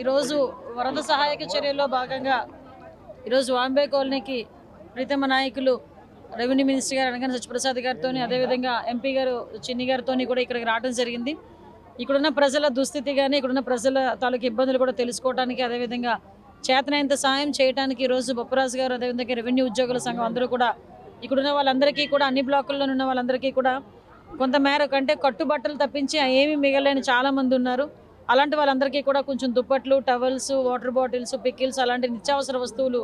ఈరోజు వరద సహాయక చర్యల్లో భాగంగా ఈరోజు వాంబే కాలనీకి ప్రీతమ నాయకులు రెవెన్యూ మినిస్టర్ గారు అనగానే సత్యప్రసాద్ గారితో అదేవిధంగా ఎంపీ గారు చిన్ని గారితో కూడా ఇక్కడికి రావడం జరిగింది. ఇక్కడున్న ప్రజల దుస్థితి కానీ ఇక్కడున్న ప్రజల తాలూకు ఇబ్బందులు కూడా తెలుసుకోవడానికి అదేవిధంగా చేతనైనంత సాయం చేయడానికి ఈరోజు బొప్పరాజు గారు అదేవిధంగా రెవెన్యూ ఉద్యోగుల సంఘం అందరూ కూడా ఇక్కడున్న వాళ్ళందరికీ కూడా అన్ని బ్లాకుల్లో ఉన్న వాళ్ళందరికీ కూడా కొంతమేర కంటే కట్టుబట్టలు తప్పించి ఏమీ మిగలేని చాలా మంది ఉన్నారు. అలాంటి వాళ్ళందరికీ కూడా కొంచెం దుప్పట్లు టవల్స్ వాటర్ బాటిల్స్ పికిల్స్ అలాంటి నిత్యావసర వస్తువులు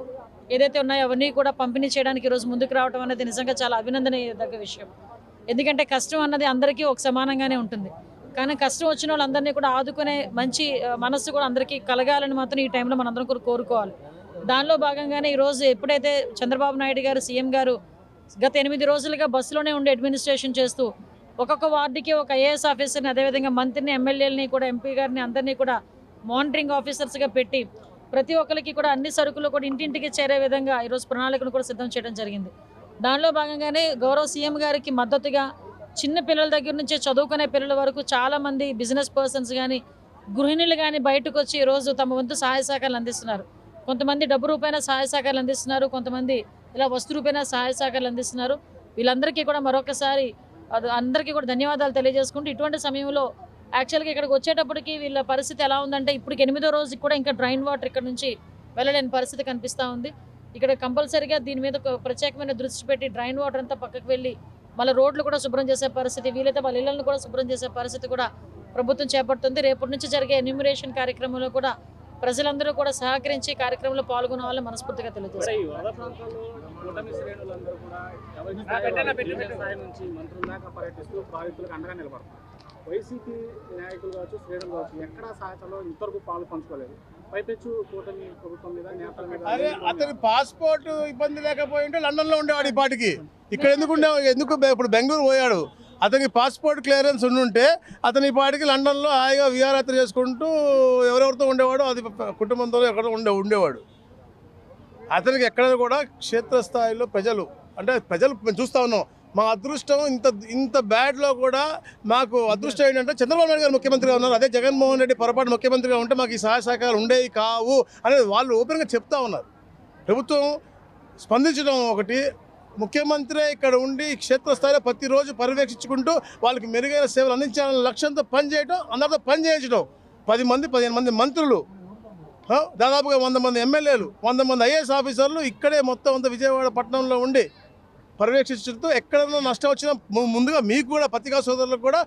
ఏదైతే ఉన్నాయో అవన్నీ కూడా పంపిణీ చేయడానికి ఈరోజు ముందుకు రావడం అనేది నిజంగా చాలా అభినందనీయదగ్గ విషయం. ఎందుకంటే కష్టం అన్నది అందరికీ ఒక సమానంగానే ఉంటుంది. కానీ కష్టం వచ్చిన వాళ్ళందరినీ కూడా ఆదుకునే మంచి మనస్సు కూడా అందరికీ కలగాలని మాత్రం ఈ టైంలో మనందరం కూడా కోరుకోవాలి. దానిలో భాగంగానే ఈరోజు ఎప్పుడైతే చంద్రబాబు నాయుడు గారు సీఎం గారు గత ఎనిమిది రోజులుగా బస్సులోనే ఉండి అడ్మినిస్ట్రేషన్ చేస్తూ ఒక్కొక్క వార్డుకి ఒక ఐఏఎస్ ఆఫీసర్ని అదేవిధంగా మంత్రిని ఎమ్మెల్యేలని కూడా ఎంపీ గారిని అందరినీ కూడా మానిటరింగ్ ఆఫీసర్స్గా పెట్టి ప్రతి ఒక్కరికి కూడా అన్ని సరుకులు కూడా ఇంటింటికి చేరే విధంగా ఈరోజు ప్రణాళికను కూడా సిద్ధం చేయడం జరిగింది. దానిలో భాగంగానే గౌరవ సీఎం గారికి మద్దతుగా చిన్న పిల్లల దగ్గర నుంచే చదువుకునే పిల్లల వరకు చాలామంది బిజినెస్ పర్సన్స్ కానీ గృహిణులు కానీ బయటకు వచ్చి ఈరోజు తమ వంతు సహాయ సహకారాలు అందిస్తున్నారు. కొంతమంది డబ్బు రూపాయన సహాయ సహకారాలు అందిస్తున్నారు కొంతమంది ఇలా వస్తు రూపాయన సహాయ సహకారాలు అందిస్తున్నారు. వీళ్ళందరికీ కూడా మరొకసారి అందరికీ కూడా ధన్యవాదాలు తెలియజేసుకుంటూ ఇటువంటి సమయంలో యాక్చువల్గా ఇక్కడికి వచ్చేటప్పటికి వీళ్ళ పరిస్థితి ఎలా ఉందంటే ఇప్పటికి ఎనిమిదో రోజుకి కూడా ఇంకా డ్రైన్ వాటర్ ఇక్కడ నుంచి వెళ్ళలేని పరిస్థితి కనిపిస్తూ ఉంది. ఇక్కడ కంపల్సరీగా దీని మీద ఒక ప్రత్యేకమైన దృష్టి పెట్టి డ్రైన్ వాటర్ అంతా పక్కకు వెళ్ళి మళ్ళీ రోడ్లు కూడా శుభ్రం చేసే పరిస్థితి వీలైతే వాళ్ళ ఇళ్ళను కూడా శుభ్రం చేసే పరిస్థితి కూడా ప్రభుత్వం చేపడుతుంది. రేపటి నుంచి జరిగే ఎన్యూమిరేషన్ కార్యక్రమంలో కూడా ప్రజలందరూ కూడా సహకరించి కార్యక్రమంలో మనస్ఫూర్తిగా తెలియజేస్తారు స్థాయి వాళ్ళు అండగా నిలబడతారు వైసీపీ నాయకులు కావచ్చు శ్రేణులు కావచ్చు ఎక్కడా సహాయతలో ఇంతవరకు పాలు పంచుకోలేదు. పైపెచ్చు కూటమి ప్రభుత్వం మీద నేతల మీద అరే అతని పాస్పోర్ట్ ఇబ్బంది లేకపోయింటే లండన్లో ఉండేవాడు ఈ పాటికి. ఇక్కడ ఎందుకు ఎందుకు ఇప్పుడు బెంగళూరు పోయాడు. అతనికి పాస్పోర్ట్ క్లియరెన్స్ ఉండుంటే అతని పాటికి లండన్లో హాయిగా విహారయాత్ర చేసుకుంటూ ఎవరెవరితో ఉండేవాడు అది కుటుంబంతో ఎక్కడ ఉండే ఉండేవాడు. అతనికి ఎక్కడ కూడా క్షేత్రస్థాయిలో ప్రజలు అంటే ప్రజలు మేము చూస్తా ఉన్నాం. మా అదృష్టం ఇంత ఇంత బ్యాడ్లో కూడా మాకు అదృష్టం ఏంటంటే చంద్రబాబు నాయుడు గారు ముఖ్యమంత్రిగా ఉన్నారు. అదే జగన్మోహన్ రెడ్డి పొరపాటు ముఖ్యమంత్రిగా ఉంటే మాకు ఈ సహాయ సహకారాలు ఉండేవి కావు అనేది వాళ్ళు ఓపెన్గా చెప్తా ఉన్నారు. ప్రభుత్వం స్పందించడం ఒకటి ముఖ్యమంత్రి ఇక్కడ ఉండి క్షేత్రస్థాయిలో ప్రతిరోజు పర్యవేక్షించుకుంటూ వాళ్ళకి మెరుగైన సేవలు అందించాలనే లక్ష్యంతో పనిచేయడం అందరితో పనిచేయించడం పది మంది పదిహేను మంది మంత్రులు దాదాపుగా వంద మంది ఎమ్మెల్యేలు వంద మంది ఐఏఎస్ ఆఫీసర్లు ఇక్కడే మొత్తం అంత విజయవాడ పట్టణంలో ఉండి పర్యవేక్షించడంతో ఎక్కడైనా నష్టం వచ్చినా ము- ముందుగా మీకు కూడా పత్రికా సోదరులకు కూడా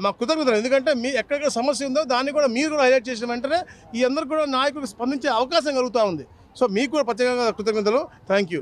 మా కృతజ్ఞతలు. ఎందుకంటే మీ ఎక్కడెక్కడ సమస్య ఉందో దాన్ని కూడా మీరు కూడా హైలైట్ చేసిన వెంటనే ఈ అందరు కూడా నాయకులకు స్పందించే అవకాశం కలుగుతూ ఉంది. సో మీకు కూడా ప్రత్యేకంగా కృతజ్ఞతలు. Thank you.